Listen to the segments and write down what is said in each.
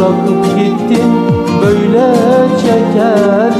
bırakıp gittin böyle çekersin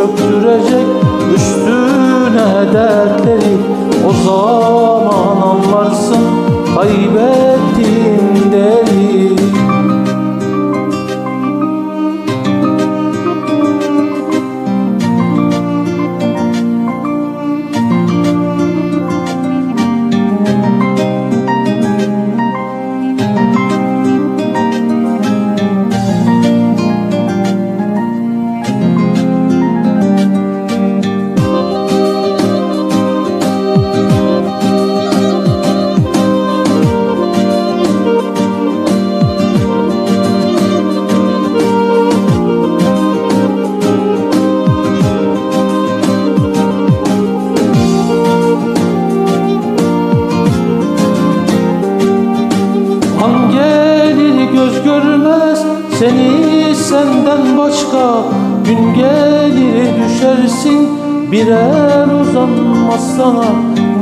çöktürecek üstüne dertleri. O zaman anlarsın kaybettiğin göz görmez seni senden başka. Gün gelir düşersin bir el uzanmaz sana.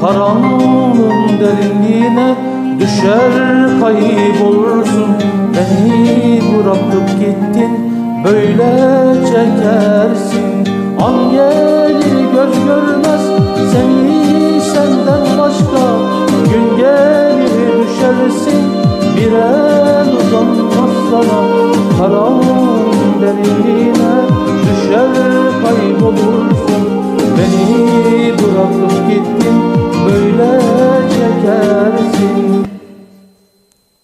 Karanlığın derinliğine düşer kaybolursun. Beni bırakıp gittin böyle çekersin. An gelir göz görmez seni senden başka. Gün gelir düşersin bir Beni bırakıp gittin